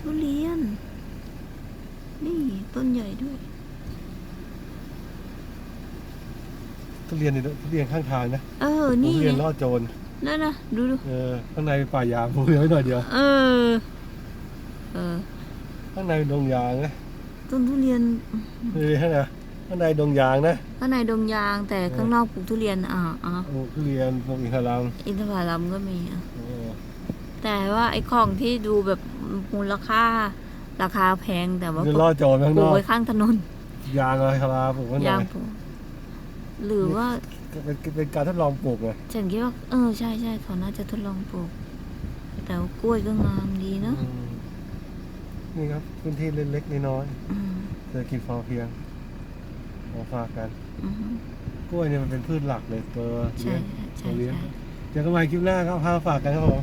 ทุเรียน นี่ต้นใหญ่ด้วย ทุเรียนนี่ทุเรียนข้างทางนะเออ นี่ทุเรียนล่อโจรนั่นนะดูดูเออข้างในเป็นป่ายางผมเหลือยวหน่อยเดียว เออ เออ ข้างในเป็นดงยางนะต้นทุเรียนเออข้างในข้างในดงยางนะข้างในดงยางแต่ข้างนอกปลูกทุเรียนอ่าอ่าทุเรียนพวกอินทผลัมอินทผลัมก็มีอะเอ แต่ว่าไอ้ของที่ดูแบบมูลค่าราคาแพงแต่ว่าคือล่อโจรข้างปนลูกอกไว้ข้างถนนยางอะไรคาราปลูกไว้หน่ยาองยปลูกหรือว่าเป็นเป็นการทดลองปลูกไงฉันคิดว่า เออใช่ใช่เขาน่าจะทดลองปลูก แต่ว่ากล้วยก็งามดีเนาะอืมนี่ครับพื้นที่เล็กๆน้อยอืมๆเศรษฐกิจพอเพียงมาฝากกัน อืมกล้วยเนี่ยมันเป็นพืชหลักเลยตัวใช่เลี้ยงใช่ใช่เลี้ยงใช่ เจอกันใหม่คลิปหน้าครับพาฝากกันครับผม